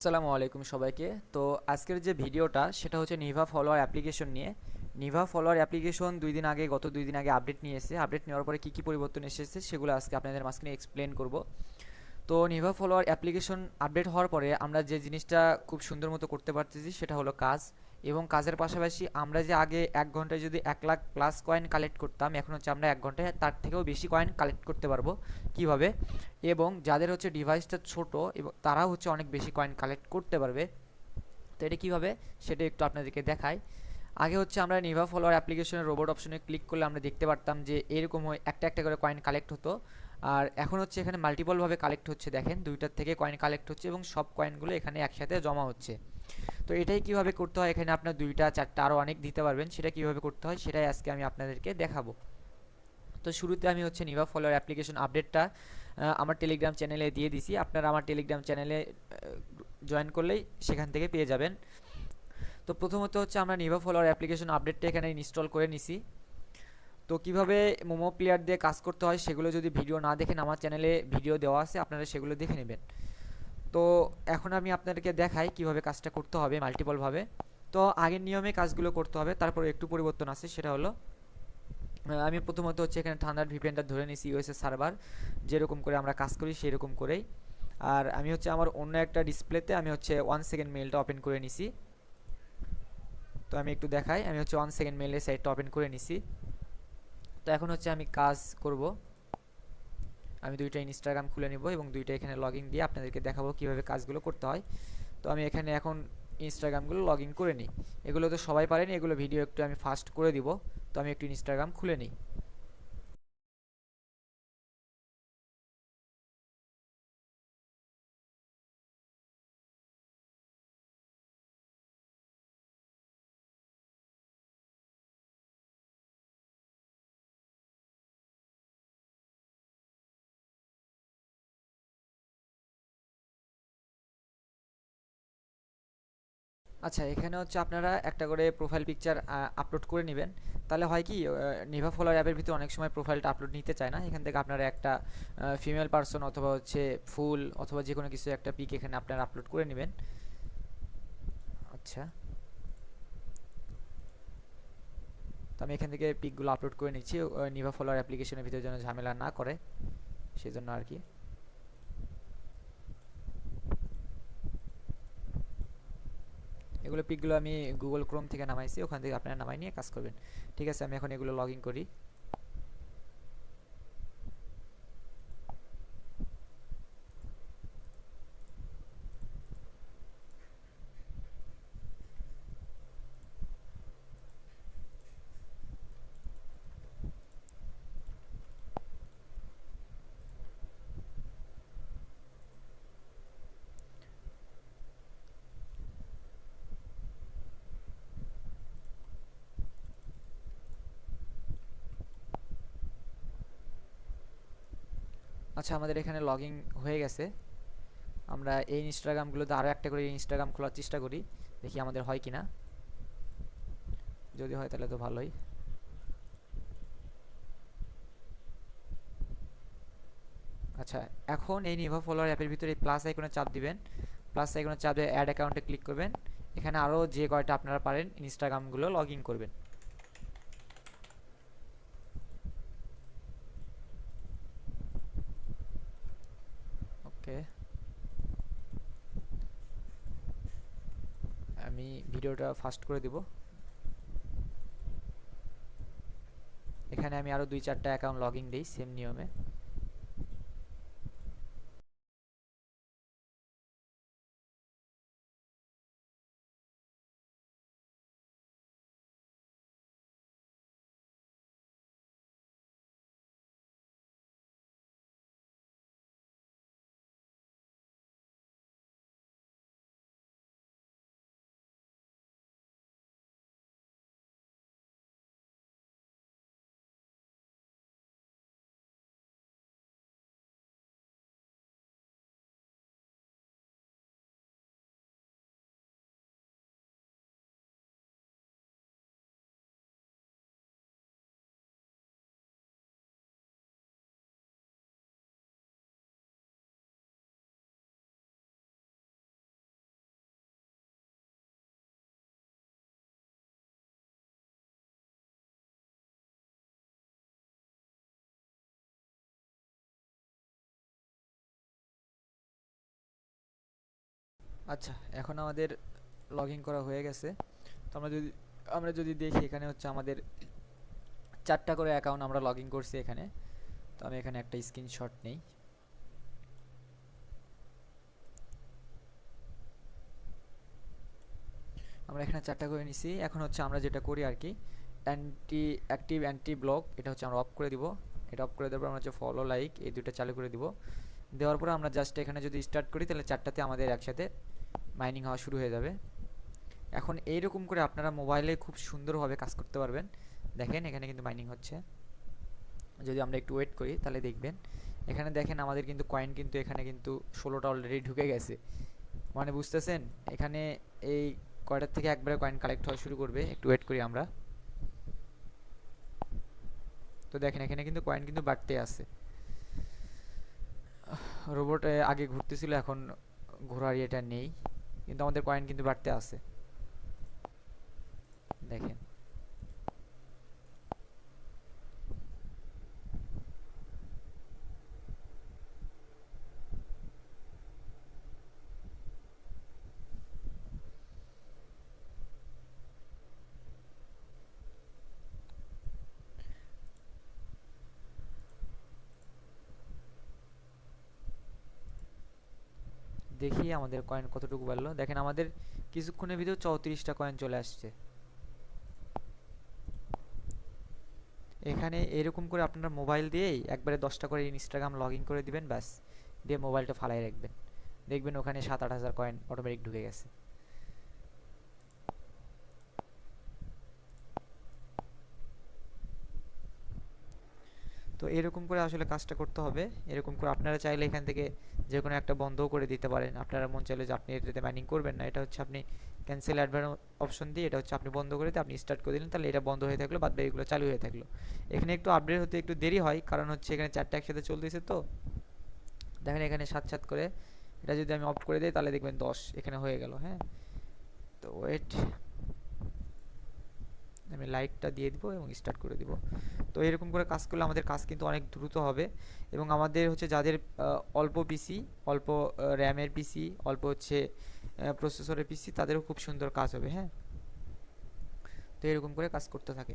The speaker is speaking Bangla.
আসসালামু আলাইকুম সবাইকে। তো আজকের যে ভিডিওটা, সেটা হচ্ছে নিভা ফলোয়ার অ্যাপ্লিকেশন নিয়ে। নিভা ফলোয়ার অ্যাপ্লিকেশন দুই দিন আগে, গত দুই দিন আগে আপডেট নিয়ে এসেছে। আপডেট নেওয়ার পরে কী কী পরিবর্তন এসেছে, সেগুলো আজকে আপনাদের মাঝখানে এক্সপ্লেন করব। তো নিভা ফলোয়ার অ্যাপ্লিকেশন আপডেট হওয়ার পরে আমরা যে জিনিসটা খুব সুন্দর মতো করতে পারতেছি সেটা হলো কাজ এবং কাজের পাশাপাশি আমরা যে আগে এক ঘন্টায় যদি এক লাখ প্লাস কয়েন কালেক্ট করতাম, এখন হচ্ছে আমরা এক ঘন্টায় তার থেকেও বেশি কয়েন কালেক্ট করতে পারব। কীভাবে? এবং যাদের হচ্ছে ডিভাইসটা ছোট এবং তারাও হচ্ছে অনেক বেশি কয়েন কালেক্ট করতে পারবে। তো এটা কীভাবে? সেটা একটু আপনাদেরকে দেখাই। আগে হচ্ছে আমরা নিভা ফলোয়ার অ্যাপ্লিকেশনের রোবট অপশনে ক্লিক করলে আমরা দেখতে পারতাম যে এরকম একটা একটা করে কয়েন কালেক্ট হতো। আর এখন হচ্ছে এখানে মাল্টিপলভাবে কালেক্ট হচ্ছে, দেখেন। দুইটার থেকে কয়েন কালেক্ট হচ্ছে এবং সব কয়েনগুলো এখানে একসাথে জমা হচ্ছে। তো এটাই কীভাবে করতে হয়? এখানে আপনার দুইটা, চারটা আরও অনেক দিতে পারবেন। সেটা কীভাবে করতে হয়? সেটাই আজকে আমি আপনাদেরকে দেখাবো। তো শুরুতে আমি হচ্ছে নিভা ফলোয়ার অ্যাপ্লিকেশন আপডেটটা আমার টেলিগ্রাম চ্যানেলে দিয়ে দিছি। আপনারা আমার টেলিগ্রাম চ্যানেলে জয়েন করলেই সেখান থেকে পেয়ে যাবেন। তো প্রথমত হচ্ছে আমরা নিভা ফলোয়ার অ্যাপ্লিকেশন আপডেটটা এখানে ইনস্টল করে নিছি। তো কীভাবে মোমো প্লেয়ার দিয়ে কাজ করতে হয় সেগুলো যদি ভিডিও না দেখেন, আমার চ্যানেলে ভিডিও দেওয়া আছে, আপনারা সেগুলো দেখে নেবেন। তো এখন আমি আপনাদেরকে দেখাই কীভাবে কাজটা করতে হবে মাল্টিপলভাবে তো আগের নিয়মে কাজগুলো করতে হবে, তারপর একটু পরিবর্তন আছে, সেটা হলো আমি প্রথমত হচ্ছে এখানে ঠান্ডার ভিপিএনটা ধরে নিছি ইউএসএস সার্ভার যেরকম করে আমরা কাজ করি সেরকম করেই। আর আমি হচ্ছে আমার অন্য একটা ডিসপ্লেতে আমি হচ্ছে ওয়ান সেকেন্ড মেলটা ওপেন করে নিছি। তো আমি একটু দেখাই, আমি হচ্ছে ওয়ান সেকেন্ড মেলের সাইটটা ওপেন করে নিছি। তো এখন হচ্ছে আমি কাজ করব। আমি দুইটা ইনস্টাগ্রাম খুলে নিব এবং দুইটা এখানে লগ দিয়ে আপনাদেরকে দেখাবো কীভাবে কাজগুলো করতে হয়। তো আমি এখানে এখন ইনস্টাগ্রামগুলো লগ ইন করে নিই। এগুলো তো সবাই পারেনি, এগুলো ভিডিও একটু আমি ফাস্ট করে দিব। তো আমি একটু ইনস্টাগ্রাম খুলে নিই। আচ্ছা এখানে হচ্ছে আপনারা একটা করে প্রোফাইল পিকচার আপলোড করে নেবেন। তাহলে হয় কি নিভা ফলোয়ার অ্যাপের ভিতরে অনেক সময় প্রোফাইলটা আপলোড নিতে চায় না। এখান থেকে আপনারা একটা ফিমেল পার্সন অথবা হচ্ছে ফুল অথবা যে কোনো কিছু একটা পিক এখানে আপনারা আপলোড করে নেবেন। আচ্ছা। তো আমি এখান থেকে পিকগুলো আপলোড করে নিচ্ছি। নিভা ফলোয়ার অ্যাপ্লিকেশনের ভিতরে যেন ঝামেলা না করে, সেজন্য আর কি। এগুলো পিকগুলো আমি গুগল ক্রোম থেকে নামাইছি, ওখান থেকে আপনারা নামাই নিয়ে কাজ করবেন। ঠিক আছে, আমি এখন এগুলো লগ করি। আচ্ছা আমাদের এখানে লগইন হয়ে গেছে। আমরা এই ইনস্টাগ্রামগুলোতে আরও একটা করে ইনস্টাগ্রাম খোলার চেষ্টা করি, দেখি আমাদের হয় কি না যদি হয় তাহলে তো ভালোই। আচ্ছা এখন এই নিভা ফলোয়ার অ্যাপের ভিতরে প্লাস আইকনে চাপ দিবেন। প্লাস আইকনে চাপ দিয়ে অ্যাড অ্যাকাউন্টে ক্লিক করবেন। এখানে আরও যে কয়টা আপনারা পারেন ইনস্টাগ্রামগুলো লগ ইন করবেন। ওকে। আমি ভিডিওটা ফাস্ট করে দিব। এখানে আমি আরও দুই চারটা অ্যাকাউন্ট লগ ইন দিই, সেম নিয়মে। আচ্ছা এখন আমাদের লগ করা হয়ে গেছে। তো আমরা যদি আমরা যদি দেখি এখানে হচ্ছে আমাদের চারটা করে অ্যাকাউন্ট আমরা লগ করছি এখানে। তো আমি এখানে একটা স্ক্রিনশট নেই। আমরা এখানে চারটা করে নিছি। এখন হচ্ছে আমরা যেটা করি আর কি অ্যান্টি অ্যাক্টিভ অ্যান্টি ব্লক এটা হচ্ছে আমরা অফ করে দিব। এটা অফ করে দেওয়ার পর আমরা হচ্ছে ফলো লাইক এই দুটো চালু করে দিব। দেওয়ার পরে আমরা জাস্ট এখানে যদি স্টার্ট করি, তাহলে চারটাতে আমাদের একসাথে মাইনিং হওয়া শুরু হয়ে যাবে। এখন এইরকম করে আপনারা মোবাইলে খুব সুন্দরভাবে কাজ করতে পারবেন। দেখেন, এখানে কিন্তু মাইনিং হচ্ছে। যদি আমরা একটু ওয়েট করি, তাহলে দেখবেন। এখানে দেখেন আমাদের কিন্তু কয়েন কিন্তু এখানে কিন্তু ষোলোটা অলরেডি ঢুকে গেছে। মানে বুঝতেছেন? এখানে এই কয়টার থেকে একবারে কয়েন কালেক্ট হওয়া শুরু করবে? একটু ওয়েট করি আমরা। তো দেখেন, এখানে কিন্তু কয়েন কিন্তু বাড়তে আছে। রোবট আগে ঘুরতেছিল, এখন ঘোরার ইয়েটা নেই। কিন্তু আমাদের কয়েন কিন্তু বাড়তে আছে। দেখেন। দেখি আমাদের কয়েন কতটুকু বাড়লো। দেখেন আমাদের কিছুক্ষণের ভিতরে চৌত্রিশটা কয়েন চলে আসছে। এখানে এরকম করে আপনার মোবাইল দিয়েই একবারে দশটা করে ইনস্টাগ্রাম লগ করে দিবেন, ব্যাস, দিয়ে মোবাইলটা ফালাই রাখবেন। দেখবেন ওখানে সাত আট হাজার কয়েন অটোমেটিক ঢুকে গেছে। তো এরকম করে আসলে কাজটা করতে হবে। এরকম করে আপনারা চাইলে এখান থেকে যে কোনো একটা বন্ধও করে দিতে পারেন। আপনারা মন চাইলে যে আপনি এটাতে মাইনিং করবেন না, এটা হচ্ছে আপনি ক্যান্সেল অ্যাডভার অপশন দিয়ে এটা হচ্ছে আপনি বন্ধ করে দিয়ে আপনি স্টার্ট করে দিলেন, তাহলে এটা বন্ধ হয়ে থাকল, বাদ বাকিগুলো চালু হয়ে থাকল। এখানে একটু আপডেট হতে একটু দেরি হয়, কারণ হচ্ছে এখানে চারটে একসাথে চলতেছে তো। দেখেন এখানে সাত সাত করে, এটা যদি আমি অফ করে দিই তাহলে দেখবেন দশ এখানে হয়ে গেল হ্যাঁ? তো ওয়েট আমি লাইকটা দিয়ে দিব এবং স্টার্ট করে দিব। তো এরকম করে কাজ করলে আমাদের কাজ কিন্তু অনেক দ্রুত হবে এবং আমাদের হচ্ছে যাদের অল্প পিসি অল্প র্যামের পিসি অল্প হচ্ছে প্রসেসরের পিসি তাদেরও খুব সুন্দর কাজ হবে হ্যাঁ? তো এরকম করে কাজ করতে থাকে।